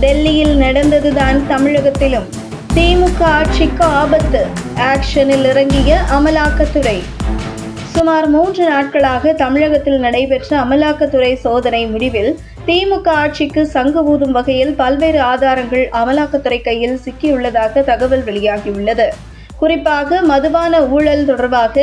டெல்லியில் நடந்ததுதான் தமிழகத்திலும். திமுக ஆட்சிக்கு ஆபத்து. ஆக்ஷனில் இறங்கிய அமலாக்கத்துறை. சுமார் மூன்று நாட்களாக தமிழகத்தில் நடைபெற்ற அமலாக்கத்துறை சோதனை முடிவில் திமுக ஆட்சிக்கு சங்கு ஊதும் வகையில் பல்வேறு ஆதாரங்கள் அமலாக்கத்துறை கையில் சிக்கியுள்ளதாக தகவல் வெளியாகியுள்ளது. குறிப்பாக மதுபான ஊழல் தொடர்பாக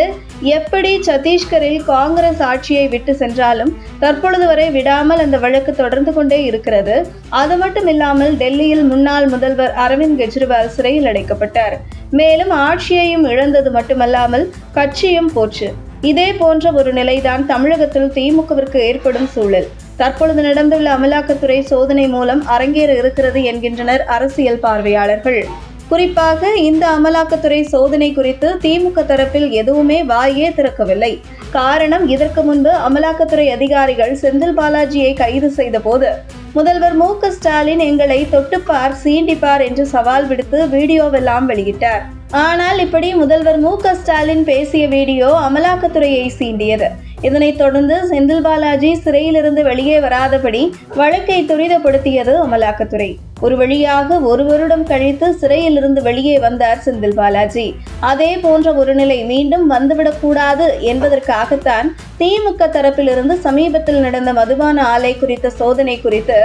எப்படி சத்தீஸ்கரில் காங்கிரஸ் ஆட்சியை விட்டு சென்றாலும் தற்பொழுது வரை விடாமல் அந்த வழக்கு தொடர்ந்து கொண்டே இருக்கிறது. அது மட்டும் இல்லாமல் டெல்லியில் முன்னாள் முதல்வர் அரவிந்த் கெஜ்ரிவால் சிறையில் அடைக்கப்பட்டார். மேலும் ஆட்சியையும் இழந்தது மட்டுமல்லாமல் கட்சியும் போச்சு. இதே போன்ற ஒரு நிலைதான் தமிழகத்தில் திமுகவிற்கு ஏற்படும் சூழல். தற்பொழுது நடந்துள்ள அமலாக்கத்துறை சோதனை மூலம் அரங்கேற இருக்கிறது என்கின்றனர் அரசியல் பார்வையாளர்கள். குறிப்பாக இந்த அமலாக்கத்துறை சோதனை குறித்து திமுக தரப்பில் எதுவுமே வாயே திறக்கவில்லை. காரணம் இதற்கு முன்பு அமலாக்கத்துறை அதிகாரிகள் செந்தில் பாலாஜியை கைது செய்தபோது முதல்வர் மு க ஸ்டாலின் எங்களை தொட்டுப்பார் சீண்டிப்பார் என்று சவால் விடுத்து வீடியோவெல்லாம் வெளியிட்டார். ஆனால் இப்படி முதல்வர் மு க ஸ்டாலின் பேசிய வீடியோ அமலாக்கத்துறையை சீண்டியது. இதனைத் தொடர்ந்து செந்தில் பாலாஜி சிறையிலிருந்து வெளியே வராதபடி வழக்கை துரிதப்படுத்தியது அமலாக்கத்துறை. ஒரு வழியாக ஒரு வருடம் கழித்து சிறையிலிருந்து வெளியே வந்தார் செந்தில் பாலாஜி. அதே போன்ற ஒரு நிலை மீண்டும் வந்துவிடக்கூடாது என்பதற்காகத்தான் திமுக தரப்பிலிருந்து சமீபத்தில் நடந்த மதுபான ஆலை குறித்த சோதனை குறித்து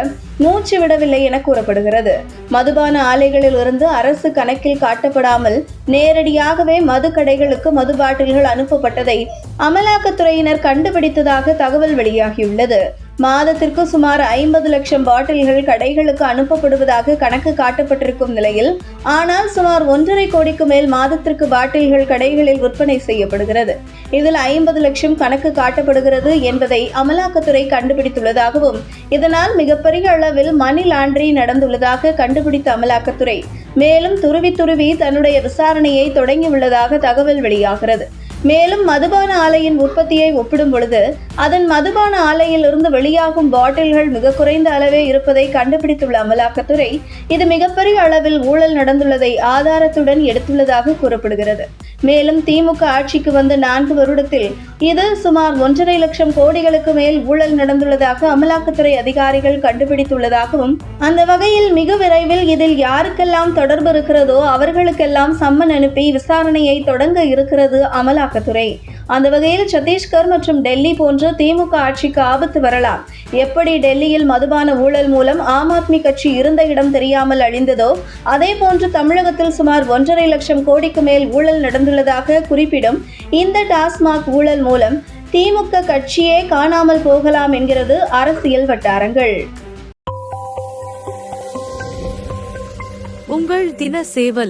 மூச்சு விடவில்லை என கூறப்படுகிறது. மதுபான ஆலைகளில் இருந்து அரசு கணக்கில் காட்டப்படாமல் நேரடியாகவே மது கடைகளுக்கு மது பாட்டில்கள் அனுப்பப்பட்டதை அமலாக்கத்துறையினர் கண்டுபிடித்ததாக தகவல் வெளியாகியுள்ளது. மாதத்திற்கு சுமார் ஐம்பது லட்சம் பாட்டில்கள் கடைகளுக்கு அனுப்பப்படுவதாக கணக்கு காட்டப்பட்டிருக்கும் நிலையில் ஆனால் சுமார் ஒன்றரை கோடிக்கு மேல் மாதத்திற்கு பாட்டில்கள் கடைகளில் விற்பனை செய்யப்படுகிறது. இதில் ஐம்பது லட்சம் கணக்கு காட்டப்படுகிறது என்பதை அமலாக்கத்துறை கண்டுபிடித்துள்ளதாகவும் இதனால் மிகப்பெரிய அளவில் மணி லாண்டரி நடந்துள்ளதாக கண்டுபிடித்த அமலாக்கத்துறை மேலும் துருவி துருவி தன்னுடைய விசாரணையை தொடங்கியுள்ளதாக தகவல் வெளியாகிறது. மேலும் மதுபான ஆலையின் உற்பத்தியை ஒப்பிடும் பொழுது அதன் மதுபான ஆலையில் இருந்து வெளியாகும் பாட்டில்கள் மிக குறைந்த அளவே இருப்பதை கண்டுபிடித்துள்ள அமலாக்கத்துறை இது மிகப்பெரிய அளவில் ஊழல் நடந்துள்ளதை ஆதாரத்துடன் எடுத்துள்ளதாக கூறப்படுகிறது. மேலும் திமுக ஆட்சிக்கு வந்த நான்கு வருடத்தில் இது சுமார் ஒன்றரை லட்சம் கோடிகளுக்கு மேல் ஊழல் நடந்துள்ளதாக அமலாக்கத்துறை அதிகாரிகள் கண்டுபிடித்துள்ளதாகவும் அந்த வகையில் மிக விரைவில் இதில் யாருக்கெல்லாம் தொடர்பு இருக்கிறதோ அவர்களுக்கெல்லாம் சம்மன் அனுப்பி விசாரணையை தொடங்க இருக்கிறது அமலாக்கத்துறை. அந்த வகையில் சத்தீஸ்கர் மற்றும் டெல்லி போன்று திமுக ஆட்சிக்கு ஆபத்து வரலாம். எப்படி டெல்லியில் மதுபான ஊழல் மூலம் ஆம் ஆத்மி கட்சி இருந்த இடம் தெரியாமல் அழிந்ததோ அதே போன்று தமிழகத்தில் சுமார் ஒன்றரை லட்சம் கோடிக்கு மேல் ஊழல் நடந்துள்ளதாக குறிப்பிடும் இந்த டாஸ்மாக் ஊழல் மூலம் திமுக கட்சியே காணாமல் போகலாம் என்கிறது அரசியல் வட்டாரங்கள். உங்கள் தின சேவல்